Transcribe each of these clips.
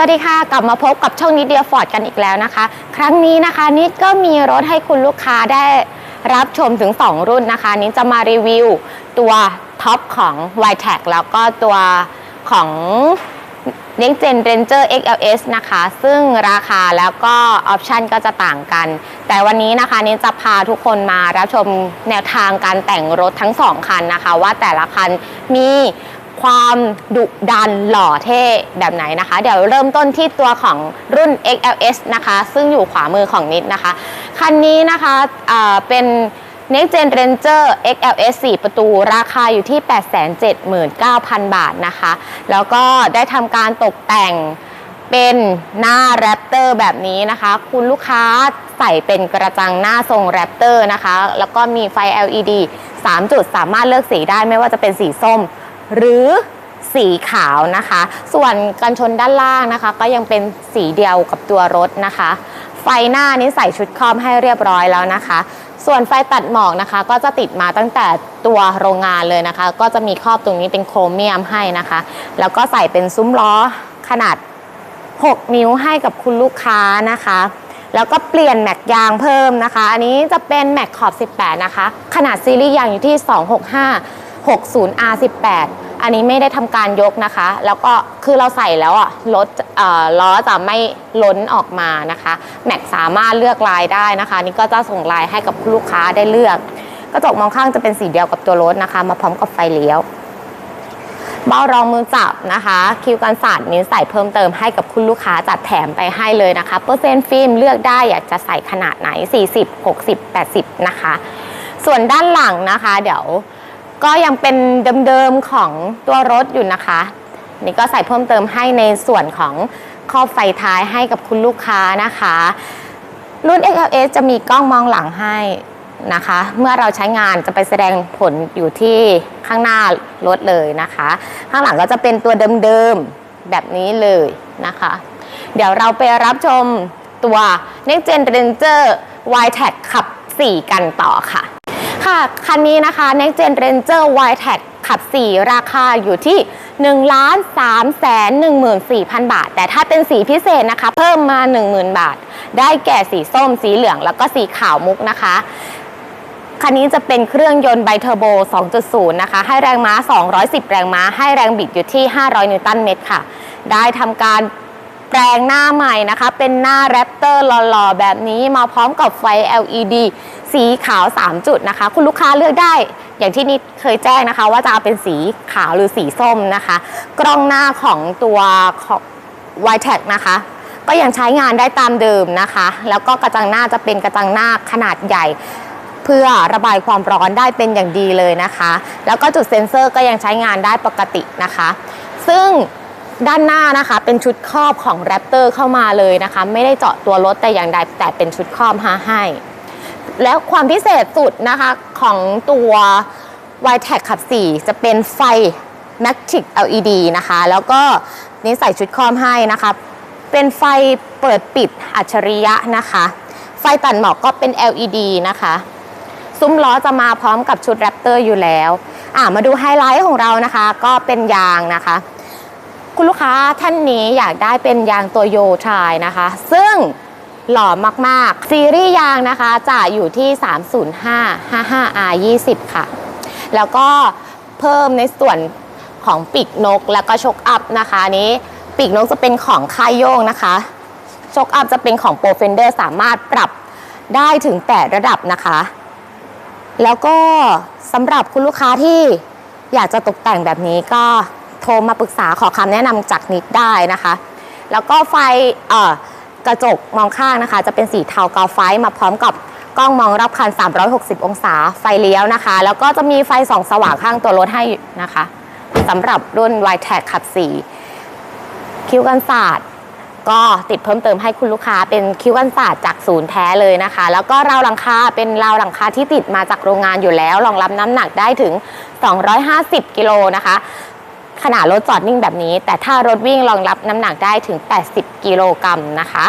สวัสดีค่ะ กลับมาพบกับช่องนิดเดียฟอร์ดกันอีกแล้วนะคะ ครั้งนี้นะคะนิดก็มีรถให้คุณลูกค้าได้รับชมถึง 2 รุ่นนะคะ นิดจะมารีวิวตัวท็อปของ y t e c แล้วก็ตัวของ Next Gen Ranger XLS นะคะ ซึ่งราคาแล้วก็ออปชันก็จะต่างกัน แต่วันนี้นะคะนิดจะพาทุกคนมารับชมแนวทางการแต่งรถทั้ง 2 คันนะคะ ว่าแต่ละคันมี ความดุดันหล่อเท่แบบไหนนะคะ เดี๋ยวเริ่มต้นที่ตัวของรุ่น XLS นะคะ ซึ่งอยู่ขวามือของนิดนะคะ คันนี้นะคะอ่าเป็น Next Gen Ranger XLS 4 ประตูราคาอยู่ที่ 879,000 บาทนะคะ แล้วก็ได้ทำการตกแต่งเป็นหน้าแรปเตอร์แบบนี้นะคะ คุณลูกค้าใส่เป็นกระจังหน้าทรงแรปเตอร์นะคะ แล้วก็มีไฟ LED 3 จุดสามารถเลือกสีได้ไม่ว่าจะเป็นสีส้ม หรือสีขาวนะคะ ส่วนกันชนด้านล่างนะคะ ก็ยังเป็นสีเดียวกับตัวรถนะคะ ไฟหน้านี้ใส่ชุดคอมให้เรียบร้อยแล้วนะคะ ส่วนไฟตัดหมอกนะคะ ก็จะติดมาตั้งแต่ตัวโรงงานเลยนะคะ ก็จะมีครอบตรงนี้เป็นโครเมียมให้นะคะ แล้วก็ใส่เป็นซุ้มล้อขนาด 6 นิ้วให้กับคุณลูกค้านะคะแล้วก็เปลี่ยนแม็กยางเพิ่มนะคะ อันนี้จะเป็นแม็กขอบ 18 นะคะ ขนาดซีรีส์ยางอยู่ที่ 265 60R18 อันนี้ไม่ได้ทำการยกนะคะ แล้วก็คือเราใส่แล้วอะรถล้อจะไม่ล้นออกมานะคะ แม็กสามารถเลือกลายได้นะคะ นี่ก็จะส่งลายให้กับคุณลูกค้าได้เลือก กระจกมองข้างจะเป็นสีเดียวกับตัวรถนะคะ มาพร้อมกับไฟเลี้ยวเบ้ารองมือจับนะคะ คิวกันศาสตร์นี้ใส่เพิ่มเติมให้กับคุณลูกค้าจัดแถมไปให้เลยนะคะ เปอร์เซ็นต์ฟิล์มเลือกได้อยากจะใส่ขนาดไหน 40 60 80 นะคะ ส่วนด้านหลังนะคะ เดี๋ยว ก็ยังเป็นเดิมๆของตัวรถอยู่นะคะ นี่ก็ใส่เพิ่มเติมให้ในส่วนของครอบไฟท้ายให้กับคุณลูกค้านะคะ รุ่น XLS จะมีกล้องมองหลังให้นะคะ เมื่อเราใช้งานจะไปแสดงผลอยู่ที่ข้างหน้ารถเลยนะคะ ข้างหลังก็จะเป็นตัวเดิมๆแบบนี้เลยนะคะ เดี๋ยวเราไปรับชมตัว Next Gen Ranger y t e c ขับ 4 กันต่อค่ะ ค่ะคันนี้นะคะ Next Gen Ranger y t e c ขับ 4 ราคาอยู่ที่1ล้าน3แสน14,000 บาท แต่ถ้าเป็นสีพิเศษนะคะ เพิ่มมา 10,000 บาท ได้แก่สีส้ม สีเหลือง แล้วก็สีขาวมุกนะคะ คันนี้จะเป็นเครื่องยนต์ไบเทอร์โบ 2.0 นะคะ ให้แรงม้า 210 แรงม้า ให้แรงบิดอยู่ที่ 500 นิวตันเมตรค่ะ ได้ทำการ แปลงหน้าใหม่นะคะ เป็นหน้าแรปเตอร์หล่อๆ แบบนี้มาพร้อมกับไฟ LED สีขาว 3 จุดนะคะ คุณลูกค้าเลือกได้ อย่างที่นิดเคยแจ้งนะคะ ว่าจะเอาเป็นสีขาวหรือสีส้มนะคะ กล้องหน้าของตัวของ y t e c นะคะ ก็ยังใช้งานได้ตามเดิมนะคะ แล้วก็กระจังหน้าจะเป็นกระจังหน้าขนาดใหญ่เพื่อระบายความร้อนได้เป็นอย่างดีเลยนะคะ แล้วก็จุดเซ็นเซอร์ก็ยังใช้งานได้ปกตินะคะ ซึ่ง ด้านหน้านะคะ เป็นชุดครอบของแรปเตอร์เข้ามาเลยนะคะ ไม่ได้เจาะตัวรถแต่อย่างใดแต่เป็นชุดครอบมาให้ แล้วความพิเศษสุดนะคะของตัว y t e c ขับ 4 จะเป็นไฟ Matic LED นะคะ แล้วก็นี่ใส่ชุดครอมให้นะคะ เป็นไฟเปิดปิดอัจฉริยะนะคะ ไฟตัดหมอกก็เป็น LED นะคะซุ้มล้อจะมาพร้อมกับชุดแรปเตอร์อยู่แล้ว อ่ามาดูไฮไลท์ของเรานะคะ ก็เป็นยางนะคะ คุณลูกค้าท่านนี้อยากได้เป็นยางตัวโยทายนะคะ ซึ่งหล่อมากๆ ซีรีส์ยางนะคะจะอยู่ที่ 305 55R 20 ค่ะ แล้วก็เพิ่มในส่วนของปีกนกแล้วก็ชกอัพนะคะนนี้ปีกนกจะเป็นของค่ายโยงนะคะชกอัพจะเป็นของโปรเฟนเดอร์สามารถปรับได้ถึง 8 ระดับนะคะ แล้วก็สำหรับคุณลูกค้าที่อยากจะตกแต่งแบบนี้ก็ โทรมาปรึกษาขอคำแนะนำจากนิดได้นะคะ แล้วก็ไฟกระจกมองข้างนะคะ จะเป็นสีเทากาไฟมาพร้อมกับกล้องมองรอบคัน 360 องศาไฟเลี้ยวนะคะ แล้วก็จะมีไฟส่องสว่างข้างตัวรถให้นะคะสำหรับรุ่น y t e c ขับ4คิ้วกันศาสตร์ก็ติดเพิ่มเติมให้คุณลูกค้าเป็นคิ้วกันศาสตร์จากศูนย์แท้เลยนะคะ แล้วก็ราวหลังคาเป็นราวหลังคาที่ติดมาจากโรงงานอยู่แล้วรองรับน้ำหนักได้ถึง 250 กิโลนะคะ ขนาดรถจอดนิ่งแบบนี้ แต่ถ้ารถวิ่งรองรับน้ำหนักได้ถึง 80 กิโลกรัมนะคะ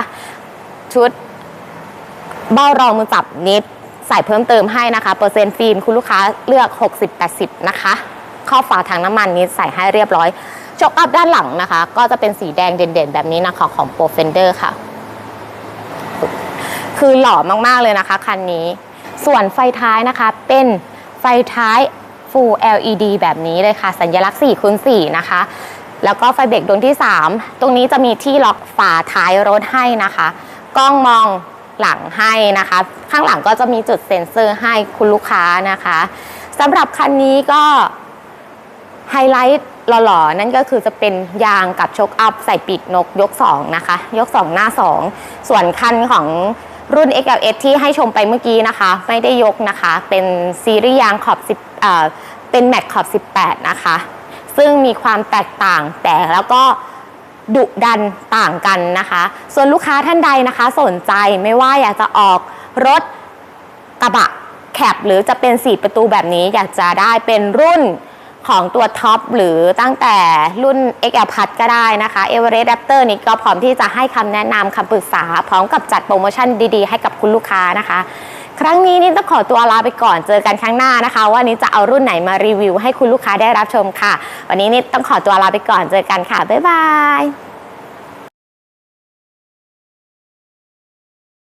ชุดเบ้ารองมือจับนิดใส่เพิ่มเติมให้นะคะ เปอร์เซ็นต์ฟิล์มคุณลูกค้าเลือก 60-80 นะคะข้อฝาถังน้ำมันนิดใส่ให้เรียบร้อยช็อคอัพด้านหลังนะคะ ก็จะเป็นสีแดงเด่นๆ แบบนี้นะคะของ Pro Fender ค่ะ คือหล่อมากๆเลยนะคะคันนี้ ส่วนไฟท้ายนะคะเป็นไฟท้าย Full LED แบบนี้เลยค่ะ สัญลักษณ์4คูณ4นะคะ แล้วก็ไฟเบรกดวงที่ 3 ตรงนี้จะมีที่ล็อกฝาท้ายรถให้นะคะ กล้องมองหลังให้นะคะ ข้างหลังก็จะมีจุดเซ็นเซอร์ให้คุณลูกค้านะคะสำหรับคันนี้ก็ไฮไลท์หล่อๆนั่นก็คือจะเป็นยางกับโชคอัพใส่ปีกนกยก 2 นะคะ ยก 2 หน้า 2 ส่วนคันของรุ่น XLS ที่ให้ชมไปเมื่อกี้นะคะ ไม่ได้ยกนะคะ เป็นซีรีส์ยางขอบ1 เป็นแม็กขอบ 18 นะคะ ซึ่งมีความแตกต่างแต่แล้วก็ดุดันต่างกันนะคะ ส่วนลูกค้าท่านใดนะคะ สนใจไม่ว่าอยากจะออกรถกระบะแคปหรือจะเป็น 4 ประตูแบบนี้อยากจะได้เป็นรุ่นของตัวท็อปหรือตั้งแต่รุ่น XL p l u s ก็ได้นะคะ Everest Raptor นี้ก็พร้อมที่จะให้คำแนะนำคำปรึกษา พร้อมกับจัดโปรโมชั่นดีๆ ให้กับคุณลูกค้านะคะ ครั้งนี้นี่ต้องขอตัวลาไปก่อนเจอกันครั้งหน้านะคะ ว่านี้จะเอารุ่นไหนมารีวิว ให้คุณลูกค้าได้รับชมค่ะ วันนี้นี่ต้องขอตัวลาไปก่อนเจอกันค่ะบ๊ายบาย